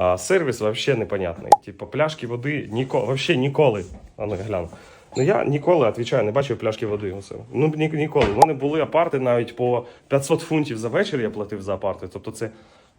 А сервіс вообще непонятний. Типу, пляшки води ніколи, вообще ніколи. А ну гляну. Ну я ніколи відповідаю, не бачив пляшки води. Усе. Ну ні, ніколи. Мене були апарти навіть по 500 фунтів за вечір я платив за апарти. Тобто це,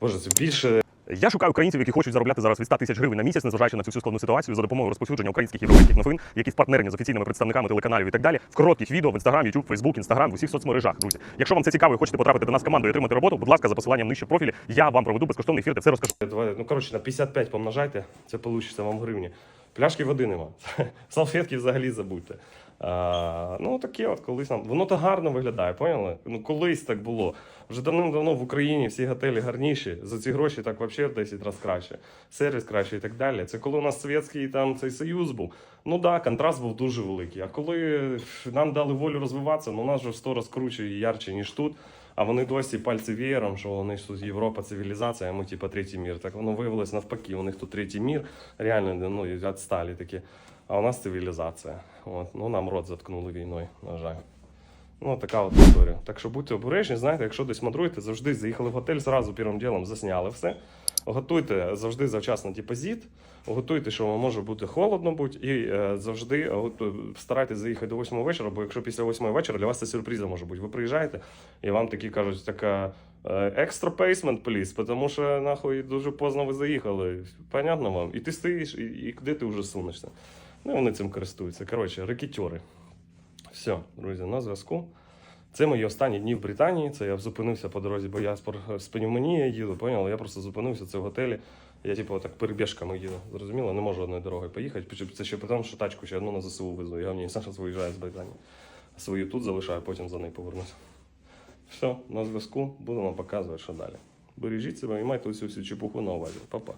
боже, це більше Я шукаю українців, які хочуть заробляти зараз від 100 тисяч гривень на місяць, незважаючи на цю всю складну ситуацію за допомогою розповсюдження українських європейських новин, які партнерні з офіційними представниками телеканалів і так далі, в коротких відео в Instagram, YouTube, Facebook, Instagram, в усіх соцмережах, друзі. Якщо вам це цікаво і хочете потрапити до нас команду і отримати роботу, будь ласка, за посиланням нижче профілі, я вам проведу безкоштовний ефір, де все розкажу. Давай, ну коротше, на 55 помножайте, це вийде вам гривні. Пляшки води нема. Салфетки взагалі забудьте. А, ну таке от колись нам. Воно то гарно виглядає, поняли? Ну колись так було. Вже давним-давно в Україні всі готелі гарніші. За ці гроші так взагалі в 10 разів краще. Сервіс краще і так далі. Це коли у нас совєтський там цей союз був. Ну да, контраст був дуже великий. А коли нам дали волю розвиватися, ну у нас вже в 100 разів круче і ярче, ніж тут. А вони досі пальці веєром, що вони ж тут Європа, цивілізація, а ми типу, третій мір. Так воно виявилось навпаки. У них тут третій мір, реально ну, відсталі такі. А у нас цивілізація. От. Ну нам рот заткнули війною, на жаль. Ну, така от історія. Так що будьте обережні, знаєте, якщо десь мандруєте, завжди заїхали в готель, зразу першим ділом засняли все. Готуйте завжди завчасно депозит, готуйте, що вам може бути холодно бути, і е, завжди е, старайтесь заїхати до 8 вечора, бо якщо після 8 вечора для вас це сюрпризом може бути. Ви приїжджаєте, і вам такі кажуть, така екстра пейсмент, пліс, тому що нахуй дуже поздно ви заїхали. Понятно вам? І ти стоїш, і, і куди ти вже сунешся. Ну, вони цим користуються. Коротше, рекетьори. Все, друзі, на зв'язку. Це мої останні дні в Британії. Це я зупинився по дорозі, бо я з пневмонії їду, поняли? Я просто зупинився це в готелі. Я, типу, так перебіжками їду. Зрозуміло, не можу одною дорогою поїхати. Це ще тому, що тачку ще одну на ЗСУ везу. Я в ній Саша виїжджає з Британії. Свою тут залишаю, потім за нею повернуся. Все, на зв'язку. Будемо показувати, що далі. Бережіть себе і майте усю всю чепуху на увазі. Па-па.